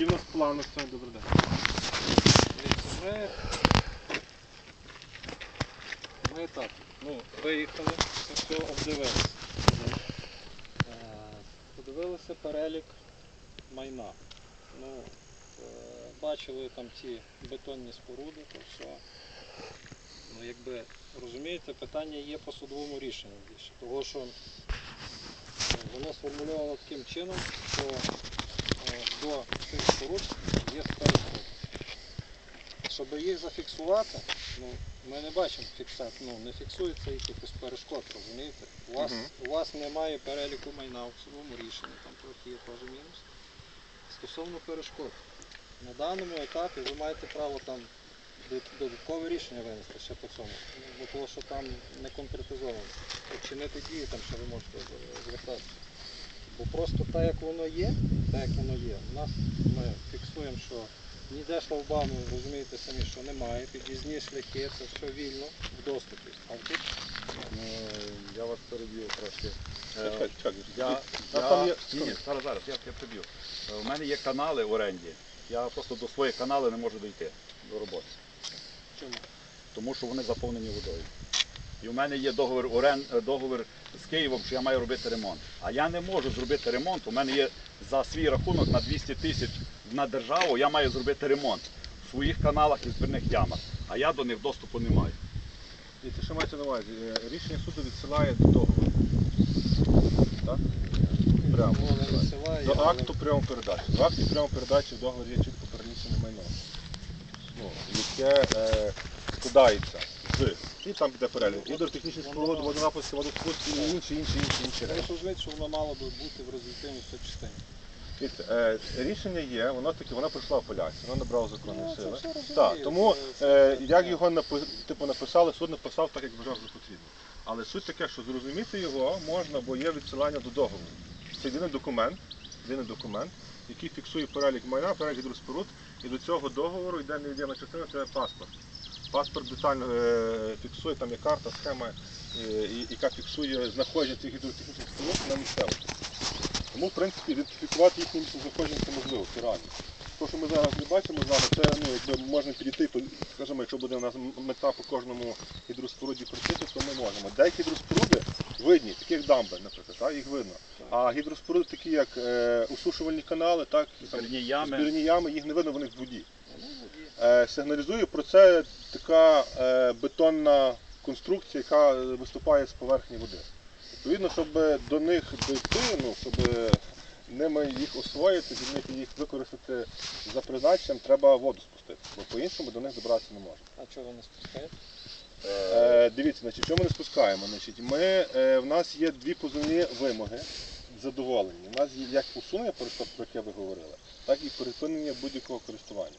Які в нас плани це добрий день? Ми, так, ну, виїхали, це все обдивилися. Е, Подивилися перелік майна. Ну, е, бачили там ті бетонні споруди, то все. Ну, якби, розумієте, питання є по судовому рішенню більше. Того, що е, воно сформульовано таким чином, що до цих споруд є перешкоди. Щоб їх зафіксувати, ну, ми не бачимо фіксат, ну, не фіксується якихось перешкод, розумієте? У вас, у вас немає переліку майна в судовому рішенні, там трохи є теж мінус. Стосовно перешкод. На даному етапі ви маєте право там додаткове рішення винести ще по цьому, бо того, що там не конкретизовано. Вчинити дії там ще ви можете звертатися. Бо просто так, як воно є, так як воно є, у нас ми фіксуємо, що ніде шлагбауму, розумієте самі, що немає, під'їзні шляхи, це все вільно в доступі. А тут Ну, я вас переб'ю трошки. Е, Чекай, чекай. Я, А я, там є- ні, ні, зараз, зараз, я, я приб'ю. Е, У мене є канали в оренді. Я просто до своїх каналів не можу дійти до роботи, чому? тому що вони заповнені водою. І в мене є договір, орен, е, договір з Києвом, що я маю робити ремонт. А я не можу зробити ремонт. У мене є за свій рахунок на 200 тисяч на державу, я маю зробити ремонт в своїх каналах і збірних ямах. А я до них доступу не маю. І ти що маєте на увазі? Е, Рішення суду відсилає до договору. Так? Прямо. Висилає, До але- акту прямо передачі. В акті прямо передачі в договорі є чітко перелічене майно. Ну, яке е, складається з. І там піде перелік. Гідротехнічні споруди, водонапаси, водоспуск і інші, інші, інші, інші Ви речі. розумієте, що воно мало би бути в результативній частині. Дивіться, е, рішення є, воно таки воно пройшло апеляцію, воно набрало законної Ну, це сили. все розумію, Так, тому це- е, як його напи- типу, написали, суд написав так, як вважав за потрібно. Але суть таке, що зрозуміти його можна, бо є відсилання до договору. Це єдиний документ, єдиний документ, який фіксує перелік майна, перелік гідроспоруд, і до цього договору йде невід'ємна частина, це паспорт. Паспорт детально е, фіксує, там є карта, схема, е, і- яка фіксує знаходження цих гідротехнічних споруд на місцевості. Тому, в принципі, ідентифікувати їхнє знаходження це можливо, це реально. Те, що ми зараз не бачимо з вами, це ну, якби можна підійти, по- скажімо, якщо буде у нас м- мета по кожному гідроспоруді працювати, то ми можемо. Деякі гідроспоруди видні, такі як дамби, наприклад, так, їх видно. А гідроспоруди такі, як е, усушувальні канали, так, і там, Збірні ями. збірні ями, їх не видно, вони в воді. Е, сигналізує про це така е, бетонна конструкція, яка виступає з поверхні води. Відповідно, щоб до них дійти, ну, щоб ними їх освоїти, від них їх використати за призначенням, треба воду спустити, бо по-іншому до них добратися не можна. А чого не спускаєте? Е, дивіться, значить, що ми не спускаємо? Значить, ми, е, в нас є дві позовні вимоги задоволені. У нас є як усунення про яке ви говорили, так і припинення будь-якого користування.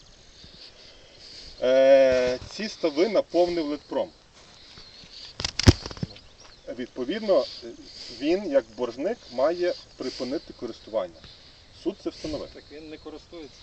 Е, ці стави наповнив литпром. Відповідно, він, як боржник, має припинити користування. Суд це встановив. Так він не користується.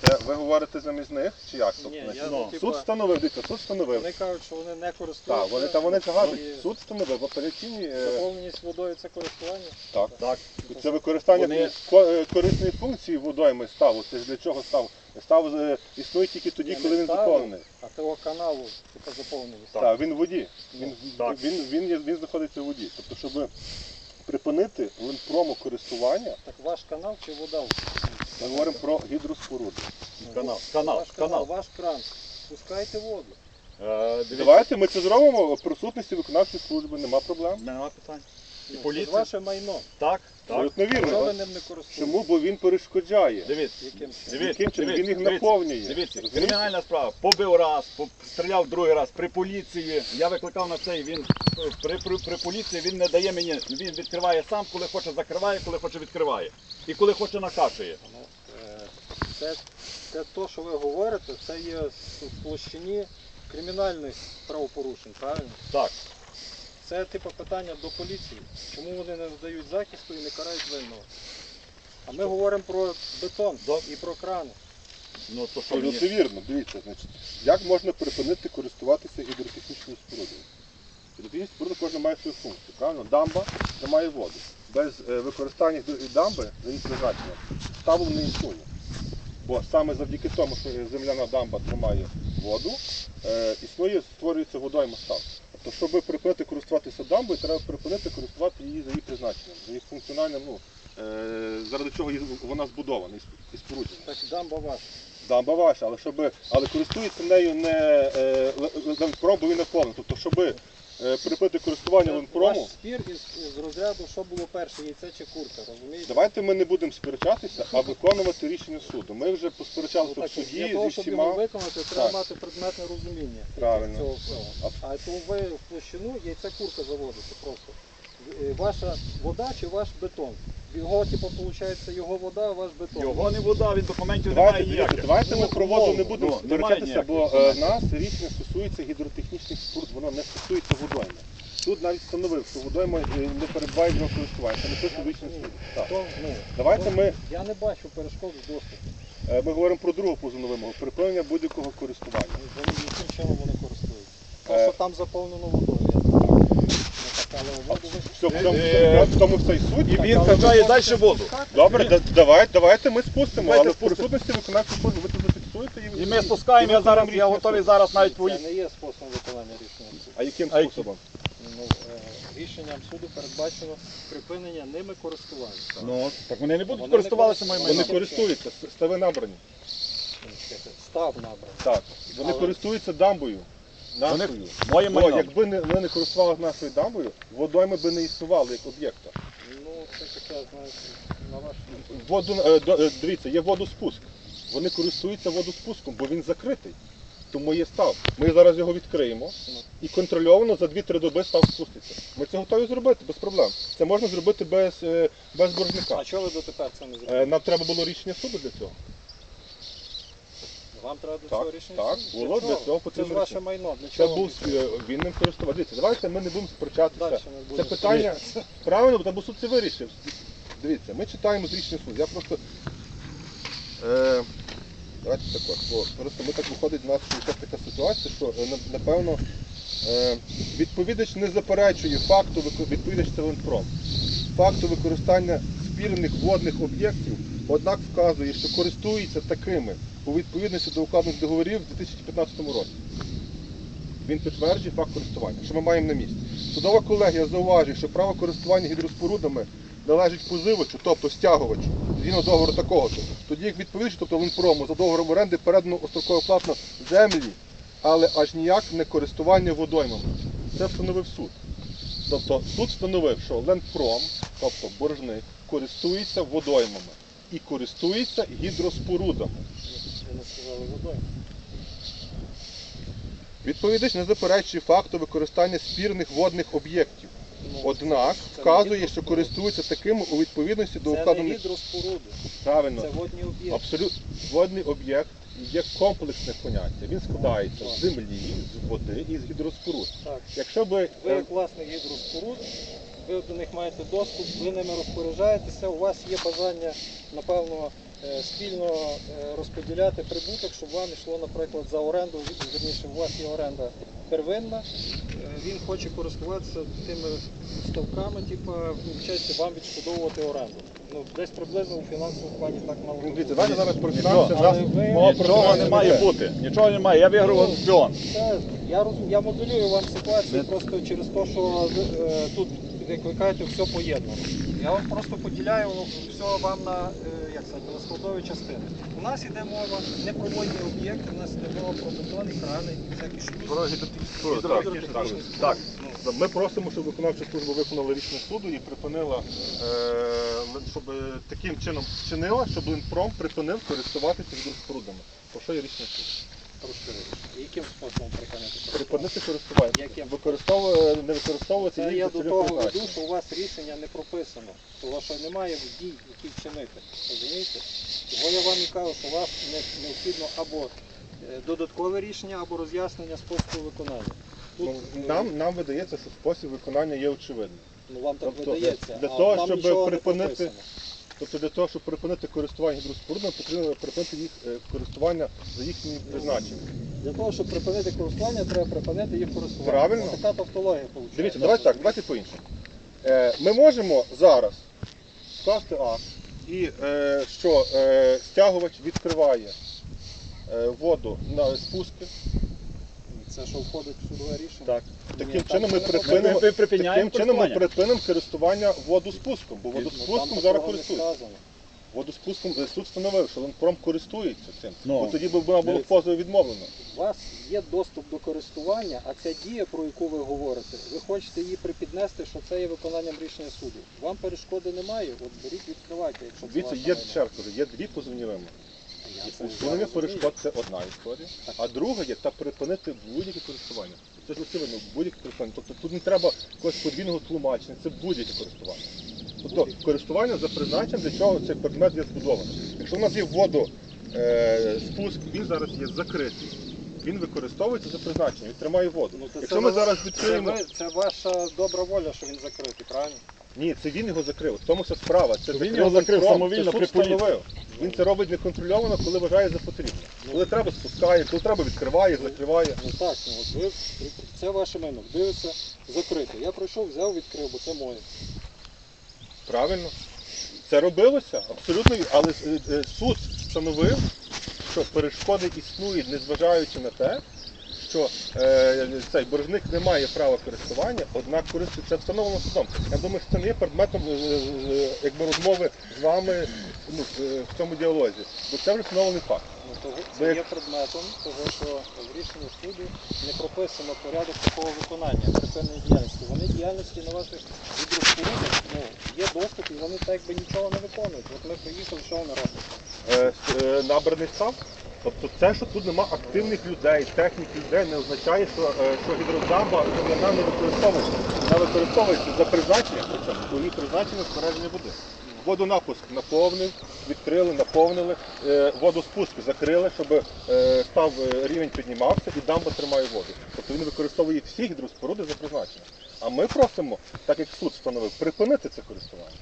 Це ви говорите замість них чи як? Тобто, Ні, я, ну, ну, суд типа, встановив, дивіться, суд встановив. Вони кажуть, що вони не користуються. Так, вони там вони кажуть, І суд встановив в апеляційній. е, Заповненість водою це користування. Так. Так, Це використання Вони- ко- е, корисної функції водойми ставу. Це ж для чого став? Став е, існує тільки тоді, коли він заповнений. А того каналу, яка заповненість. Так, він в воді. Він, Так. він, він, є- він знаходиться в воді. Тобто, щоб припинити линпрому користування, Так ваш канал чи вода? ми говоримо про гідроспоруди. канал, канал, Ваш канал, канал. ваш кран. Спускайте воду. Е, дивіться, Давайте ми це зробимо в присутності виконавчої служби, нема проблем. Нема питань. І поліція? ваше майно. Так, так. Абсолютно вірно. ним не користуєтесь? Чому? Бо він перешкоджає. Дивіться. Яким чином? Дивіться, Яким чином? дивіться, Він їх дивіться, наповнює. Дивіться, Розумієте? кримінальна справа. Побив раз, по- стріляв другий раз при поліції. Я викликав на цей. Він е, при, при, при поліції він не дає мені. Він відкриває сам, коли хоче закриває, коли хоче відкриває. І коли хоче накашує. Ну, е, Це, це то, що ви говорите, це є в площині кримінальних правопорушень, правильно? Так. Це типу питання до поліції. Чому вони не надають захисту і не карають винного? А ми говоримо про бетон Да. і про крани. Ну то що мені? вірно. Дивіться, значить, як можна припинити користуватися гідротехнічною спорудою? Гідротехнічна споруда кожна має свою функцію, правильно? Дамба тримає воду. Без е, використання гідро- дамби за її призначенням ставу не існує. Бо саме завдяки тому, що земляна дамба тримає воду, е, існує, створюється водойма став. Тобто, щоб припинити користуватися дамбою, треба припинити користувати її за її призначенням, за її функціональним, ну, е, заради чого її- вона збудована і сп- споруджена. Так, дамба ваша. Дамба ваша, але щоб, але користується нею не е, Л- Л- повний. Тобто, щоб е, припинити користування Ваш Ленпрому, спір із, з розряду, що було перше, яйце чи курка, розумієте? давайте ми не будемо сперечатися, а виконувати рішення суду. Ми вже Ну, посперечалися так, в суді для того, зі щоб його всіма. виконати, треба Так. мати предметне розуміння Правильно. цього всього. А то ви в площину яйце курка заводите просто. Е, Ваша вода чи ваш бетон? Його, типу, виходить, його вода, ваш бетон. Його не вода, він документів Давайте, немає дивіться, ніяких. давайте ми Ну, про воду не умовно, будемо ну, немає сперечатися, бо ніяких е, документів. нас річне стосується гідротехнічних споруд, воно не стосується водойми. Суд навіть встановив, що водойма е, не передбає його користування. Це не пише в річному суді. Так. То, ну, Давайте то ми, Я не бачу перешкод з доступу. е, ми говоримо про другу позовну вимогу, припинення будь-якого користування. Вони яким чином вони користуються? Е. що там заповнено водою. я знаю. Ну, так, але воду ви... Все, в тому, Е, в тому все і суть. І він качає далі воду. Добре, да- давайте, давайте ми спустимо, Давайте але в спустимо. присутності виконавчого суду ви це зафіксуєте і І ми спускаємо, я зараз, я готовий зараз навіть Це поїхати. не є способом виконання рішення суду. А яким А яким? способом? Ну, е, рішенням суду передбачено припинення ними користування. Ну, так вони не будуть Вони не моїм Вони майном. користуються, стави набрані. Став набрав. Так. Вони Але- користуються дамбою. Вони Нашою. моїм Бо майном. якби не, ми не користувалися нашою дамбою, водойми би не існували як об'єкта. Ну, це таке, знаєте, на ваш Воду, е, до- е, дивіться, є водоспуск. Вони користуються водоспуском, бо він закритий. Тому є став. Ми зараз його відкриємо і контрольовано за 2-3 доби став спуститься. Ми це готові зробити без проблем. Це можна зробити без, е, без боржника. А чого ви дотепер це не Е, зробили? Нам треба було рішення суду для цього. Вам треба до так, цього рішення так, суду? було, Для для чого? цього Це ж ваше рішення. майно. Для Це чого був е, він ним користувався. Дивіться, давайте ми не будемо сперечатися. Дальше не Це будемо питання правильно, бо суд це вирішив. Дивіться, ми читаємо з річний суд. Я просто. Е, давайте так от. Бо просто ми так виходить, у нас якась така ситуація, що е, на- напевно е, відповідач не заперечує факту вико- відповідач це Ленпром, факту використання спірних водних об'єктів, однак вказує, що користується такими у відповідності до укладених договорів у 2015 році. Він підтверджує факт користування, що ми маємо на місці. Судова колегія зауважує, що право користування гідроспорудами належить позивачу, тобто стягувачу, згідно договору такого. ж. Тоді як відповідач, тобто Ленпрому, за договором оренди передано остроково платно землі, але аж ніяк не користування водоймами. Це встановив суд. Тобто суд встановив, що Ленпром, тобто боржник, користується водоймами і користується гідроспорудами. Відповідач не заперечує факту використання спірних водних об'єктів. Однак вказує, що користується такими у відповідності до Це не гідроспоруди, правильно. це водні об'єкти. Абсолютно водний об'єкт є комплексне поняття. Він складається з землі, з води і з гідроспоруд. Так. Якщо би Ви е, як власник гідроспоруд, ви до них маєте доступ, ви ними розпоряджаєтеся, у вас є бажання, напевно, е, спільно е, розподіляти прибуток, щоб вам йшло, наприклад, за оренду, верніше, у вас є оренда первинна, е, він хоче користуватися тими ставками, типу, вчасті вам відшкодовувати оренду. Ну, десь приблизно у фінансовому плані так мало ну, бути. дивіться, давайте зараз про Нічого. фінанси. Ви- Нічого не має бути. Нічого немає. Я виграв аукціон. Я, розум, я моделюю вам ситуацію просто через те, що е, тут, як ви кажете, все поєднано. Я вам просто поділяю все вам на, е, як сказати, на складові частини. У нас йде мова не про водні об'єкти, у нас йде мова про бетон, і крани, всякі шлюзи. Про гідротехнічні споруди. Так, так. Так. Ми просимо, щоб виконавча служба виконала рішення суду і припинила, е, щоб таким чином вчинила, щоб Ленпром припинив користуватися гідроспорудами. Про що є рішення суду? Розкажіть. Яким способом припинити? Припинити користування. Яким? Використовує, не використовувати Це їх я до того веду, що у вас рішення не прописано, того що немає дій, які вчинити. Розумієте? Того я вам і кажу, що у вас не- необхідно або е, додаткове рішення, або роз'яснення способу виконання. Тут, Ну, е, нам, нам видається, що спосіб виконання є очевидним. ну, вам так тобто, видається, для а того, вам щоб припинити-. Тобто для того, щоб припинити користування гідроспорудами, потрібно припинити їх е, користування за їхнім призначенням. Для того, щоб припинити користування, треба припинити їх користування. Правильно. Така тавтологія виходить. Дивіться, давайте так, давайте по-іншому. Е, ми можемо зараз скласти акт і е, що е, стягувач відкриває е, воду на спуски. Це що входить в судове рішення? Так. Таким чином ми припинимо, Ми- ми припиняємо таким чином ми користування. припинимо користування водоспуском, бо водоспуском зараз такого користується. Водоспуском е, суд встановив, що Ленпром користується цим. Ну. Бо тоді б вона було Дивіться. позову відмовлено. У вас є доступ до користування, а ця дія, про яку ви говорите, ви хочете її припіднести, що це є виконанням рішення суду. Вам перешкоди немає, от беріть, відкривайте, якщо це Дивіться, ваша є майна. ще раз кажу, є дві позовні вимоги. Це Усунення перешкод це одна історія, а друга є та припинити будь-яке користування. Це ж очевидно, будь-яке користування. Тобто тут не треба якогось подвійного тлумачення, це будь-яке користування. Тобто користування за призначенням, для чого цей предмет є збудований. Якщо в нас є воду е, спуск, він зараз є закритий. Він використовується за призначенням, він тримає воду. Ну, то Якщо це ми ви- зараз Це, відкриємо. ви, це ваша добра воля, що він закритий, правильно? Ні, це він його закрив. В тому вся справа. Це Він його закрив самовільно при поліції. Він це робить неконтрольовано, коли вважає за потрібне. Коли треба спускає, коли треба відкриває, закриває. Ну так, ну от ви це ваше майно. Дивиться, закрите. Я пройшов, взяв, відкрив, бо це моє. Правильно. Це робилося абсолютно, але е, е, суд встановив, що перешкоди існують, незважаючи на те, що е, цей боржник не має права користування, однак користується встановлено судом. Я думаю, що це не є предметом е, е, якби розмови з вами ну, е, в цьому діалозі, бо це вже встановлений факт. Ну, це є предметом того, що в рішенні суду не прописано порядок такого виконання припинення діяльності. Вони діяльності на ваших відрозпорудах, ну, є доступ і вони так якби нічого не виконують. От ми приїхали, що вони роблять? Е, е, набраний став. Тобто це, що тут нема активних людей, технік людей, не означає, що, е, що гідродамба вона не використовується. Вона використовується за призначенням, причому то її призначення збереження води. Водонапуск наповнив, відкрили, наповнили, е, водоспуск закрили, щоб е, став рівень піднімався і дамба тримає воду. Тобто він використовує всі гідроспоруди за призначенням. А ми просимо, так як суд встановив, припинити це користування.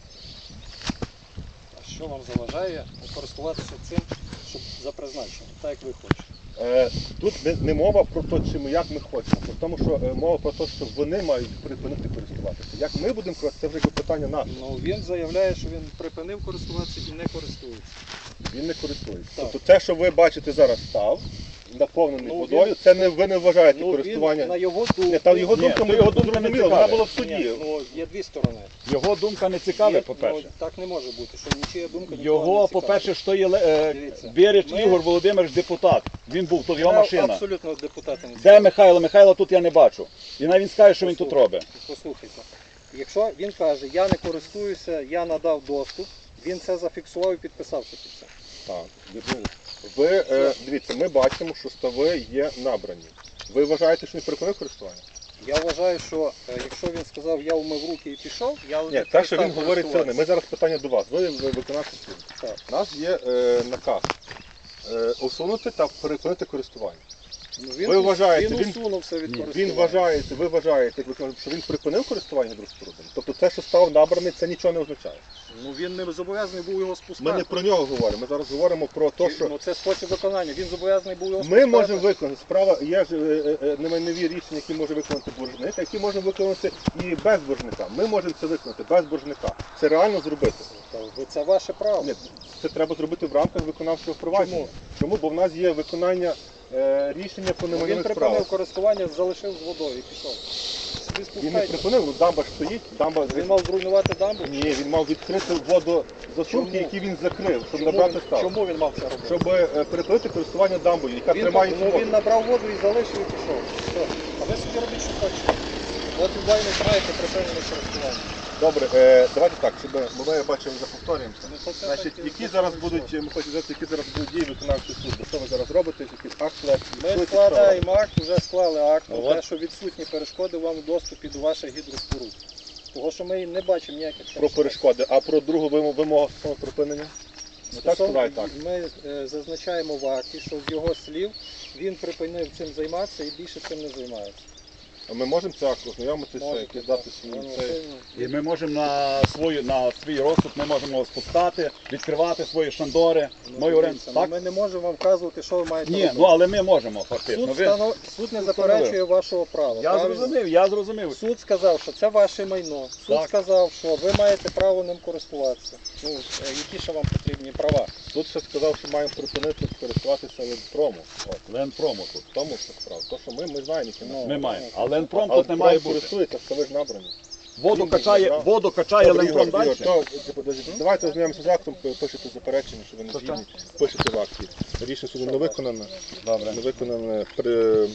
А що вам заважає користуватися цим, щоб за призначенням, так як ви хочете? Е, Тут не, не мова про те, чим як ми хочемо, про тому, що е, мова про те, що вони мають припинити користуватися. Як ми будемо користуватися, це вже якби питання наше. Ну він заявляє, що він припинив користуватися і не користується. Він не користується. Так. Тобто те, що ви бачите зараз став, наповнений Ну, водою, він- це не ви не вважаєте Ну, користування. він, на його думку, Ні, та його Ні, думка то ми його думка не зрозуміли, цікава. вона була в Ні, суді. ну, є дві сторони. Його думка не цікава, Є- по-перше. Ну, так не може бути, що нічия думка нікого не Його, цікавить. по-перше, що є е, Дивіться, Береч ми- Ігор Володимирович депутат. Він був тут, його Мене машина. Абсолютно депутати не Де цікавить. Михайло? Михайла тут я не бачу. І навіть він скаже, що він тут робить. Послухайте, якщо він каже, я не користуюся, я надав доступ, він це зафіксував і підписався під це. Так. Ви е, дивіться, ми бачимо, що стави є набрані. Ви вважаєте, що він припинив користування? Я вважаю, що е, якщо він сказав, я умив руки і пішов, я вже Ні, те, що він перестав говорить, це не. користуватися. Ми зараз питання до вас. Ви ви виконавці суд. Так. У нас є е, наказ е, усунути та припинити користування. Ну, він, Ви вважаєте, він він- усунувся від користування. Він вважає, ви вважаєте, як ви кажете, що він припинив користування гідроспорудами? Тобто те, що став набраний, це нічого не означає. Ну він не зобов'язаний був його спускати. Ми не про нього говоримо, ми зараз говоримо про те, що Ну це спосіб виконання. Він зобов'язаний був його ми можемо виконати. Справа є ж е, е, немайнові рішення, які може виконати боржник, а які можемо виконати і без боржника. Ми можемо це виконати без боржника. Це реально зробити. Це ваше право. Ні, це треба зробити в рамках виконавчого провадження. Чому? Чому? Бо в нас є виконання е, рішення по він немайнових припинив справах. користування, залишив з водою і пішов. Собі Він не спускайте. припинив, ну дамба ж стоїть, дамба Він мав зруйнувати дамбу? Ні, він мав відкрити водозасувки, які він закрив, щоб Чому, набрати він- став. чому він мав це робити? Щоб е, перекрити користування дамбою, яка він, тримає ну, воду. він набрав воду і залишив і пішов. Все. А ви собі робіть, що хочете. От ви не знаєте припинене користування. Добре, е, давайте так, щоб бо ми бачимо вже повторюємося. Значить, які зараз будуть, ми хочемо знати, які зараз будуть дії виконавчої служби. Що ви зараз робите, якісь акти? Ми складаємо акт, вже склали акт про те, що відсутні перешкоди вам в доступі до ваших гідроспоруд. Того, що ми не бачимо ніяких Про перешкоди, а про другу вимогу, вимогу стосовно припинення? Ну так, Стосовно- так. Ми е, зазначаємо в акті, що з його слів він припинив цим займатися і більше цим не займається. А ми можемо так ознайомитися, Можете, якісь дати свої Воно цей. І ми можемо на свою на свій розсуд, ми можемо спускати, відкривати свої шандори. Ну, оренду. дивіться, ну, Так? Ми не можемо вам вказувати, що ви маєте Ні, робити. ну але ми можемо фактично. суд, Ви- встанов... суд не заперечує вашого права. Я правильно? зрозумів, я зрозумів. Суд сказав, що це ваше майно. Суд Так. сказав, що ви маєте право ним користуватися. Ну, е, які ще вам потрібні права? Тут ще сказав, що маємо припинити користуватися електрону. От, Ленпрому тут. тому що справа. То, що ми, ми знаємо, які Ну, ми. Ми маємо. А Ленпром тут не має бути. користується, що ви ж набрані. Воду качає, воду качає Добре, Ленпром Ігор, далі. Ігор, то, типу, подожди, Давайте ознайомимося з актом, пишете заперечення, що ви не Що згідні. Пишете в акті. Рішення суду не виконане. Добре. Не виконане при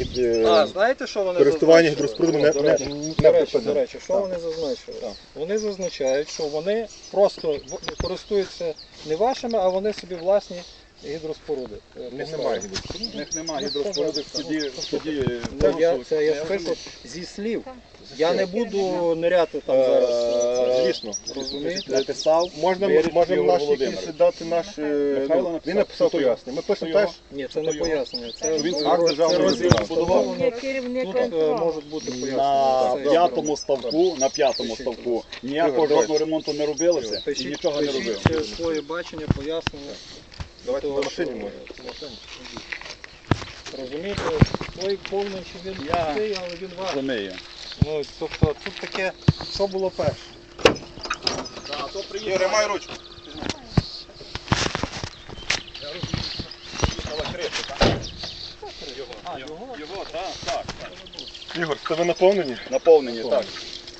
гід- А, знаєте, що вони користування зазначили? гідроспрудами не, До не, речі, не речі, до припинено. речі, що Так. вони зазначили? Так. Вони зазначають, що вони просто в- користуються не вашими, а вони собі власні гідроспоруди. е, В них немає гідроспоруди. У них немає Ну, гідроспоруди в ну, суді, в суді Ну, я, це я спишу зі слів. Я не буду ниряти там Е, зараз. Звісно. Розумієте? Написав, Можна, Берег можемо Ігор Володимирович. якісь дати наш... е, Михайло ну, написав. Він написав Хто його? пояснення. Ми пишемо теж. Ні, це не пояснення. Це, Він це акт розділ реєстрації. збудовано. Тут е, можуть бути пояснення. на Це п'ятому ставку, на п'ятому Пишіть, ставку ніякого Ігор, жодного ремонту не робилося і Пишіть, нічого не робили. пишіть е, своє бачення, пояснення. Давайте То, на машині що- може. Розумієте, той повний чи він Я- пустий, але він ваш. Розумію. Ну, тобто тут таке, що було перше? Ігор, май ручку. А, його? Його, так, так. Ігор, це ви наповнені? Наповнені, так.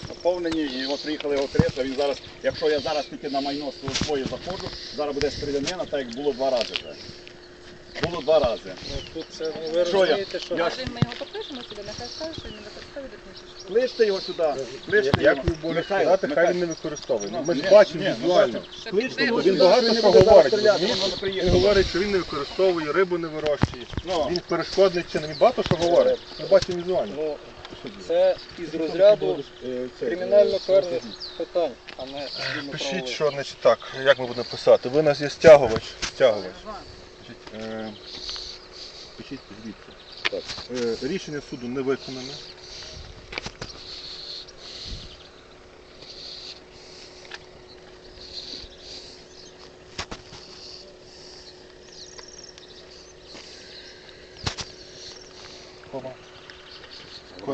Наповнені, і от приїхали його кресло, він зараз, якщо я зараз тільки на майно своє заходжу, зараз буде стрілянина, так як було два рази вже. Було два рази. Ну, тут це, ну, ви Що я? розумієте, що... Я- ми його попишемо сюди, нехай скаже, що він не використовує технічну школу. Кличте його сюди, кличте Як його. ви будете Михайло, сказати, хай Михайло. він не використовує. Ну, Ми ж ні, бачимо ні, ну, візуально. Щоб Кличте його Він багато що говорить, розумієте? він говорить, що він не використовує, рибу не вирощує. Ну, Він перешкодний чином. Він багато що говорить. Ми бачимо візуально. Ну, це із розряду кримінально-карних питань, а не Пишіть, що значить так, як ми будемо писати. Ви у нас є стягувач. Стягувач. Значить, е, Пишіть звідси. Так. Е, Рішення суду не виконане.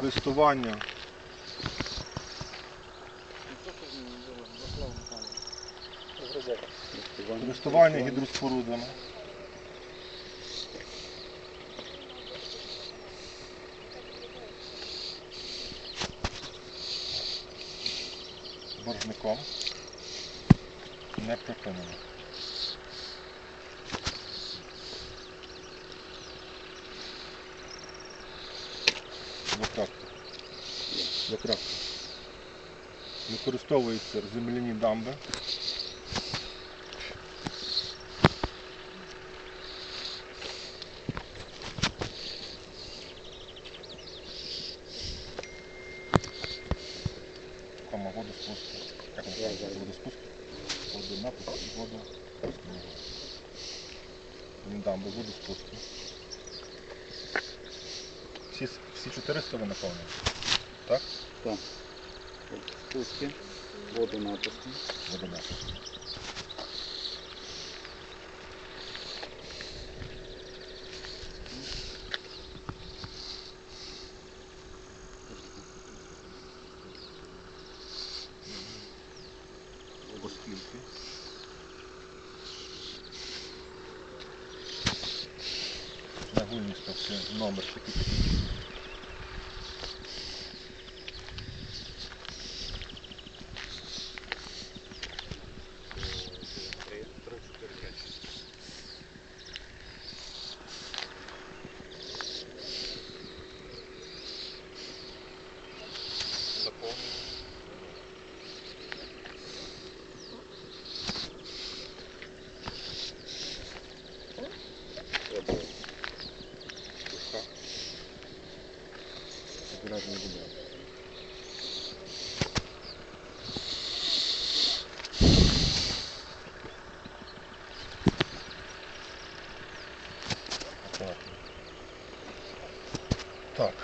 Користування користування гідроспорудами. Боржником не припинено. Закрапка. Закрапка. Використовуються земляні дамби. Кома водоспуск. Як воно називається? Водоспуск? Водонапуск, воду. Дамби, водоспуску. Всі, 400 ви наповнені? Так? спуски, воду напусти. Воду Оскільки.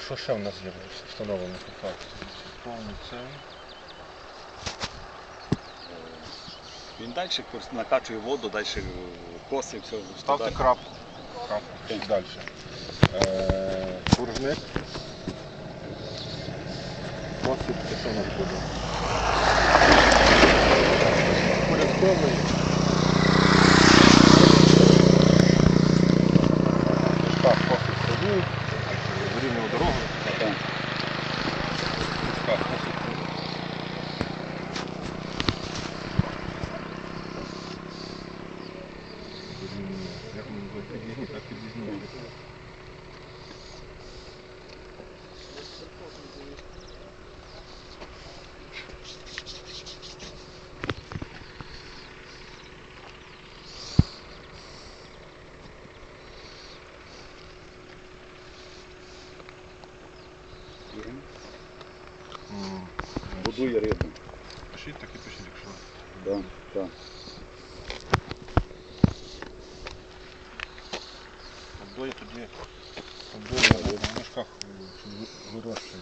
Що ще в нас є встановлено по факту? Повний цей. Він далі накачує воду, далі косить, все. Ставте крапку. Крапку. Далі. Е, Куржник. Посип, це що у нас буде? Порядковий. Так, посип траву, вирівняв дорогу. Так. Так, посип. Вирівняв. Як ми під'їзні, так під'їзні. М, Будує рибу. Пишіть, так і пишіть, якщо. Так, так. Обдоє тоді обдоє в мішках е, щоб ви- вирощує,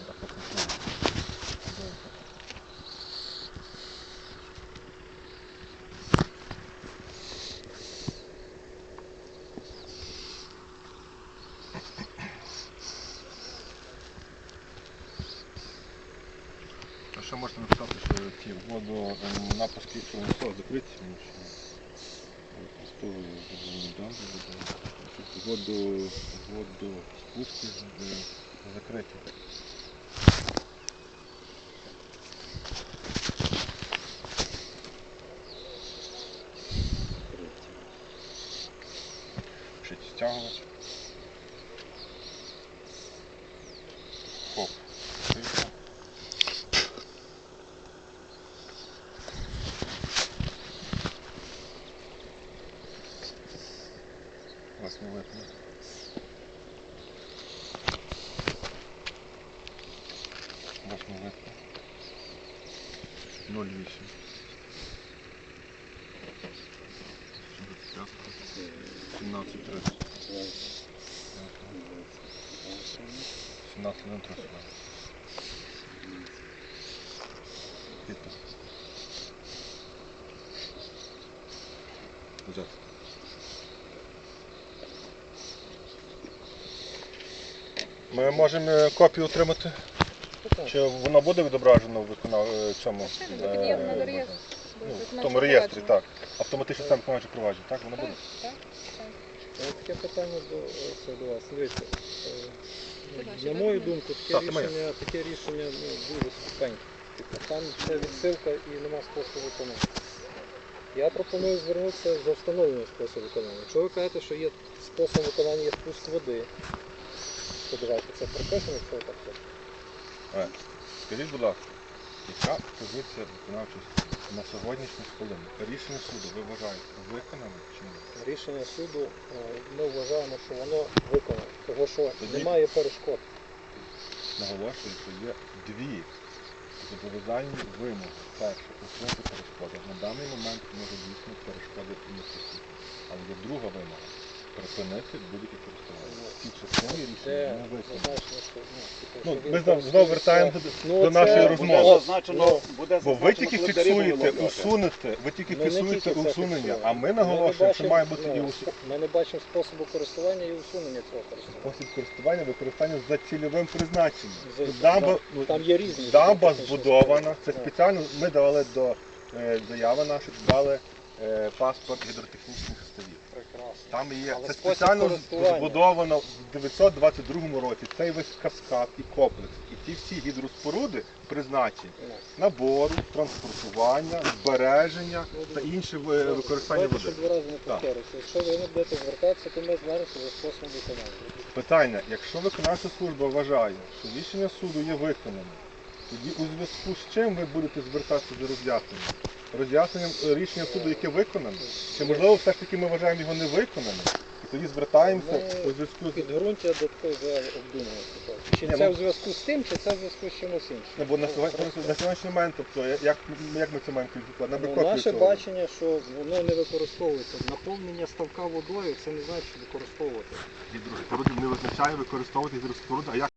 а потім що? Обдоє. А ще можете написати, що ті воду е, напуски, якщо вони слово закриті, тому що використовую воду, воду, до е, Закрытия. Пишіть стягувач. Ми можемо е, копію отримати? Чи воно буде відображено в виконав е, цьому? Е, ну, в тому реєстрі, так. Автоматично сам виконавче провадження, так? Воно буде? так, так. Таке питання до, це до вас. Дивіться, е, на мою думку, таке це моє. рішення, таке рішення ну, дуже скупеньке. Типу, там це відсилка і нема способу виконання. Я пропоную звернутися за встановленим способом виконання. Якщо ви кажете, що є спосіб виконання є спуск води, давайте це якщо ви так хочете. Скажіть, будь ласка, яка позиція виконавчої на сьогоднішню хвилину? Рішення суду ви вважаєте виконане чи ні? Рішення суду е, ми вважаємо, що воно виконане, тому що Тоді- немає перешкод. Наголошую, що є дві зобов'язальні вимоги. Перше, усунути перешкоди. На даний момент може дійсно перешкоди не присутні. Але є друга вимога припинити будь-яке користування. Рішення не ну, типу, Ну, ми знов, знов вертаємося до, Ну, до нашої розмови. Зазначено, буде Бо ви тільки фіксуєте, усунете, ви тільки Ми не фіксуєте тільки це усунення, а ми наголошуємо, що має бути і усунення. Ми не бачимо способу користування і усунення цього користування. Спосіб користування, використання за цільовим призначенням. За- Тут Дамба, за- Там є різні. дамба технічні збудована, це способи. спеціально, ми давали до е, заяви нашої, дали е, паспорт гідротехнічних ставів. Там є, Але це спосіб спеціально користування. збудовано в 922 році. Цей весь каскад і комплекс. І ті всі гідроспоруди призначені Ну, набору, транспортування, збереження та інше ви- використання давайте, води. щоб два рази не повторювався. Якщо ви не будете звертатися, то ми звернемося за способом виконання. Питання, якщо виконавча служба вважає, що рішення суду є виконаним, тоді у зв'язку з чим ви будете звертатися до роз'яснення? Роз'ясненням е, рішення суду, яке виконане? Чи можливо все ж таки ми вважаємо його невиконаним? І тоді звертаємося Ми у зв'язку з Підґрунтя до такої заяви обдумуємо. Чи Ні, це ну- в зв'язку з тим, чи це в зв'язку з чимось іншим? Ну, бо на сьогодні на сьогоднішній момент, тобто як, як ми це маємо кваліфікувати? На Ну, наше бачення, що воно не використовується. Наповнення ставка водою це не значить використовувати. Гідроспоруди не визначає використовувати гідроспоруди, а як